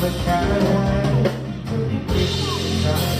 the kind you keep inside.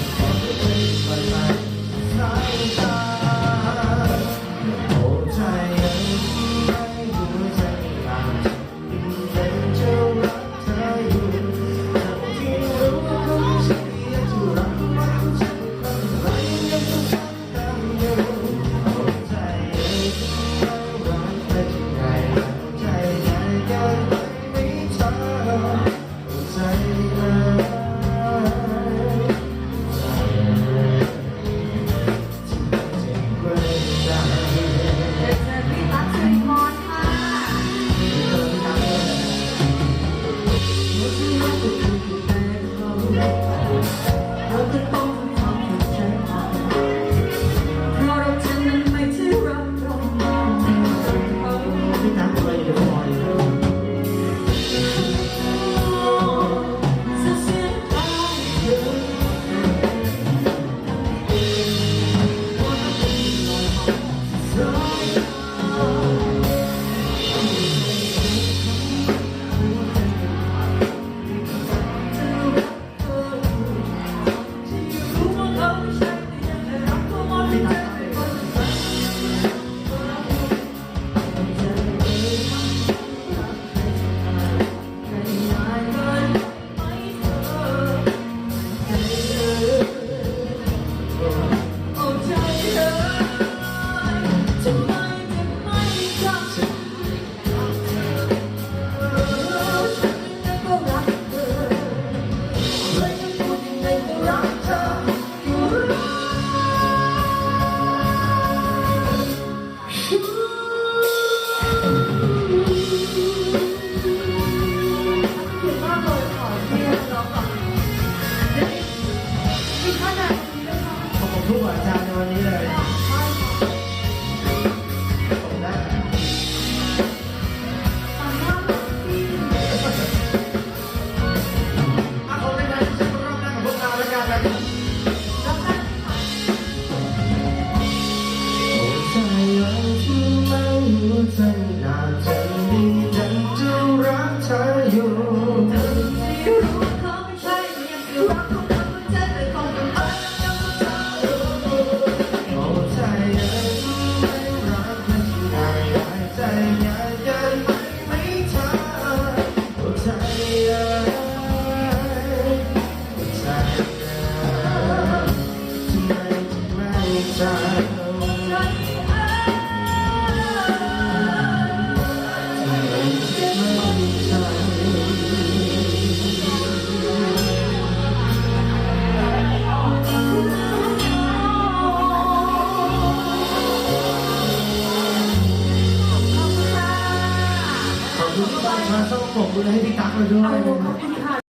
ขอบคุณทุกอาจารย์ในวันนี้เลย มาต้องปรบมืให้พี่ตั๊กมาด้วยนะครั